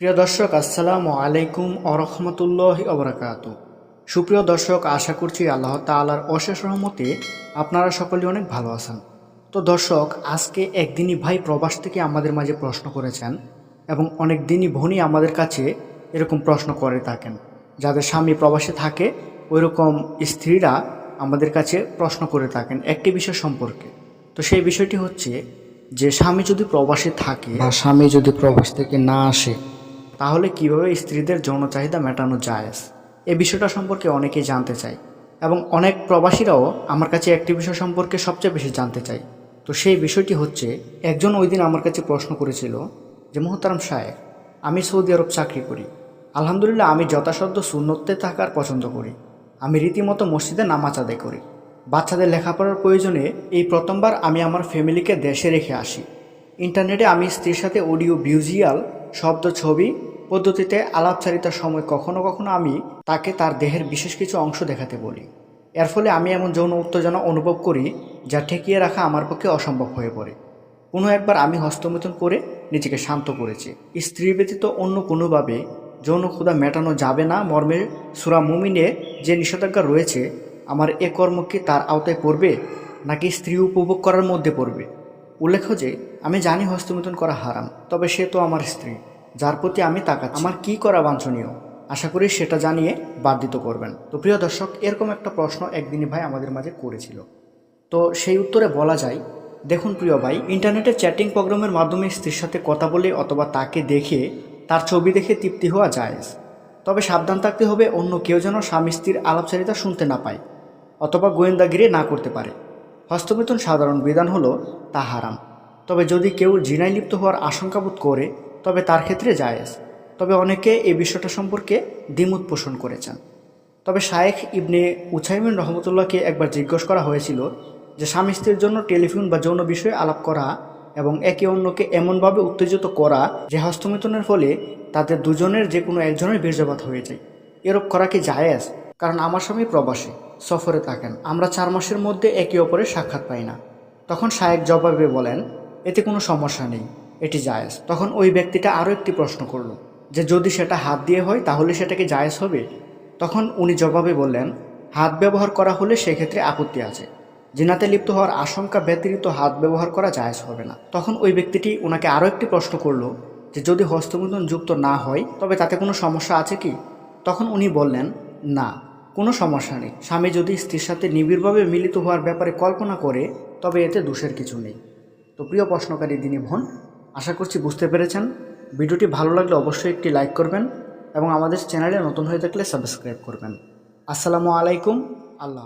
প্রিয় দর্শক, আসসালামু আলাইকুম আরহামতুল্লাহ অবরাকাত সুপ্রিয় দর্শক, আশা করছি আল্লাহ তাআলার অশেষ রহমতে আপনারা সকলে অনেক ভালো আছেন। তো দর্শক, আজকে একদিনই ভাই প্রবাস থেকে আমাদের মাঝে প্রশ্ন করেছেন এবং অনেক দিনই বোনই আমাদের কাছে এরকম প্রশ্ন করে থাকেন। যাদের স্বামী প্রবাসে থাকে ওই রকম স্ত্রীরা আমাদের কাছে প্রশ্ন করে থাকেন একটি বিষয় সম্পর্কে। তো সেই বিষয়টি হচ্ছে যে, স্বামী যদি প্রবাসে থাকে বা স্বামী যদি প্রবাস থেকে না আসে তাহলে কীভাবে স্ত্রীদের যৌন চাহিদা মেটানো যায়? এ বিষয়টা সম্পর্কে অনেকেই জানতে চায় এবং অনেক প্রবাসীরাও আমার কাছে একটি বিষয় সম্পর্কে সবচেয়ে বেশি জানতে চায়। তো সেই বিষয়টি হচ্ছে, একজন ওই দিন আমার কাছে প্রশ্ন করেছিল যে, মোহতারাম সাহেব, আমি সৌদি আরব চাকরি করি। আলহামদুলিল্লাহ আমি যথাসাধ্য শূন্যতে থাকার পছন্দ করি। আমি রীতিমতো মসজিদে নামাজ আদায় করি। বাচ্চাদের লেখাপড়ার প্রয়োজনে এই প্রথমবার আমি আমার ফ্যামিলিকে দেশে রেখে আসি। ইন্টারনেটে আমি স্ত্রীর সাথে অডিও ভিউজিয়াল শব্দ ছবি পদ্ধতিতে আলাপচারিতার সময় কখনো কখনো আমি তাকে তার দেহের বিশেষ কিছু অংশ দেখাতে বলি। এর ফলে আমি এমন যৌন উত্তেজনা অনুভব করি যা ঠেকিয়ে রাখা আমার পক্ষে অসম্ভব হয়ে পড়ে। কোনো একবার আমি হস্তমৈথুন করে নিজেকে শান্ত করেছি। স্ত্রী ব্যতীত অন্য কোনোভাবে যৌন ক্ষুধা মেটানো যাবে না। মর্মে সুরা মুমিনে যে নিষেধাজ্ঞা রয়েছে, আমার এ কর্ম কি তার আওতায় পড়বে নাকি স্ত্রী উপভোগ করার মধ্যে পড়বে? উল্লেখ্য যে, আমি জানি হস্তমৈথুন করা হারাম, তবে সে তো আমার স্ত্রী, যার প্রতি আমি তাকাচ্ছি। আমার কি করা বাঞ্ছনীয়? আশা করি সেটা জানিয়ে বার্ধিত করবেন। তো প্রিয় দর্শক, এরকম একটা প্রশ্ন একদিনই ভাই আমাদের মাঝে করেছিল। তো সেই উত্তরে বলা যায়, দেখুন প্রিয় ভাই, ইন্টারনেটে চ্যাটিং প্রোগ্রামের মাধ্যমে স্ত্রীর সাথে কথা বলে অথবা তাকে দেখে তার ছবি দেখে তৃপ্তি হওয়া যায় তবে সাবধান থাকতে হবে, অন্য কেউ যেন স্বামী স্ত্রীর আলাপচারিতা শুনতে না পায়, অথবা গোয়েন্দাগিরি না করতে পারে। হস্তবেতন সাধারণ বিধান হলো তা হারাম। তবে যদি কেউ জিনায় লিপ্ত হওয়ার আশঙ্কাবোধ করে, তবে তার ক্ষেত্রে জায়েজ। তবে অনেকে এই বিষয়টা সম্পর্কে দ্বিমত পোষণ করেছেন। তবে শায়েখ ইবনে উছাইমিন রহমতুল্লাহকে একবার জিজ্ঞেস করা হয়েছিল যে স্বামী স্ত্রীর জন্য টেলিফোন বা যৌন বিষয়ে আলাপ করা এবং একে অন্যকে এমনভাবে উত্তেজিত করা যে হস্তমিথনের ফলে তাদের দুজনের যে কোনো একজনের বীর্যপাত হয়ে যায়। এরূপ করা কি জায়েজ? কারণ আমার স্বামী প্রবাসী, সফরে থাকেন। আমরা চার মাসের মধ্যে একে অপরের সাক্ষাৎ পাই না। তখন শায়েক জবাবে বলেন, এতে কোনো সমস্যা নেই, এটি জায়েজ। তখন ওই ব্যক্তিটা আরও একটি প্রশ্ন করল, যে যদি সেটা হাত দিয়ে হয়, তাহলে সেটাকে জায়েজ হবে? তখন উনি জবাবে বললেন, হাত ব্যবহার করা হলে সেক্ষেত্রে আপত্তি আছে। জিনাতে লিপ্ত হওয়ার আশঙ্কা ব্যতিরিক্ত হাত ব্যবহার করা জায়েজ হবে না। তখন ওই ব্যক্তিটি ওনাকে আরও একটি প্রশ্ন করল, যে যদি হস্তমোদন যুক্ত না হয়, তবে তাতে কোনো সমস্যা আছে কি? তখন উনি বললেন, না। কোনো সমস্যা নেই। স্বামী যদি স্ত্রীর সাথে নিবিড়ভাবে মিলিত হওয়ার ব্যাপারে কল্পনা করে, তবে এতে দোষের কিছু নেই। তো প্রিয় প্রশ্নকারী দিনী ভন আশা করছি বুঝতে পেরেছেন। ভিডিওটি ভালো লাগলে অবশ্যই একটি লাইক করবেন এবং আমাদের চ্যানেলে নতুন হয়ে থাকলে সাবস্ক্রাইব করবেন। আসসালামু আলাইকুম, আল্লাহ